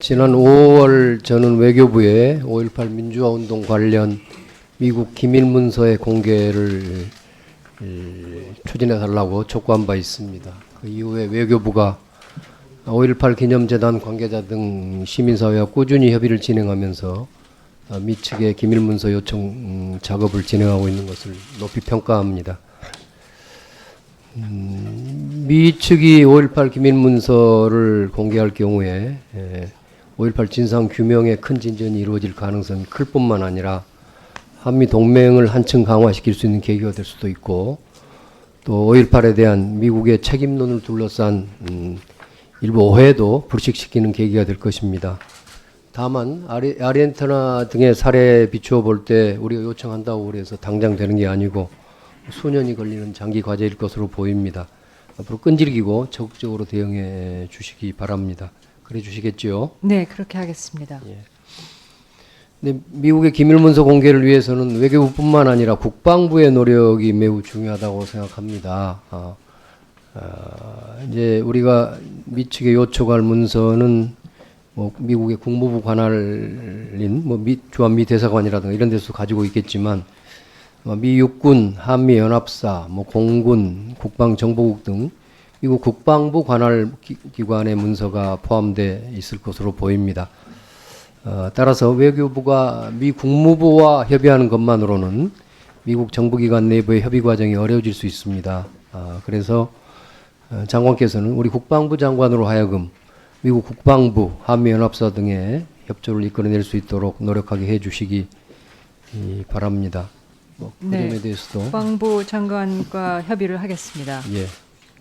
지난 5월 저는 외교부에 5.18 민주화 운동 관련 미국 기밀 문서의 공개를 에, 추진해 달라고 촉구한 바 있습니다. 그 이후에 외교부가 5.18 기념재단 관계자 등 시민사회와 꾸준히 협의를 진행하면서 어, 미 측의 기밀 문서 요청 음, 작업을 진행하고 있는 것을 높이 평가합니다. 음, 미 측이 5.18 기밀 문서를 공개할 경우에 에, 5.18 진상 규명에 큰 진전이 이루어질 가능성이 클 뿐만 아니라 한미 동맹을 한층 강화시킬 수 있는 계기가 될 수도 있고 또 5.18에 대한 미국의 책임론을 둘러싼 음, 일부 오해도 불식시키는 계기가 될 것입니다. 다만 아리, 아르헨티나 등의 사례에 비추어 볼 때 우리가 요청한다고 그래서 당장 되는 게 아니고 수년이 걸리는 장기 과제일 것으로 보입니다. 앞으로 끈질기고 적극적으로 대응해 주시기 바랍니다. 그래 주시겠지요? 네, 그렇게 하겠습니다. 근데 미국의 기밀문서 공개를 위해서는 외교부뿐만 아니라 국방부의 노력이 매우 중요하다고 생각합니다. 아, 아, 이제 우리가 미 측에 요청할 문서는 뭐 미국의 국무부 관할인 뭐 미, 주한 미 대사관이라든가 이런 데서 가지고 있겠지만 어, 미 육군, 한미 연합사, 뭐 공군, 국방정보국 등 미국 국방부 관할 기, 기관의 문서가 포함돼 있을 것으로 보입니다. 어, 따라서 외교부가 미 국무부와 협의하는 것만으로는 미국 정부기관 내부의 협의 과정이 어려워질 수 있습니다. 아, 그래서 어, 장관께서는 우리 국방부 장관으로 하여금 미국 국방부, 한미연합사 등의 협조를 이끌어낼 수 있도록 노력하게 해주시기 이, 바랍니다. 뭐, 그 네. 점에 대해서도 국방부 장관과 협의를 하겠습니다. 예.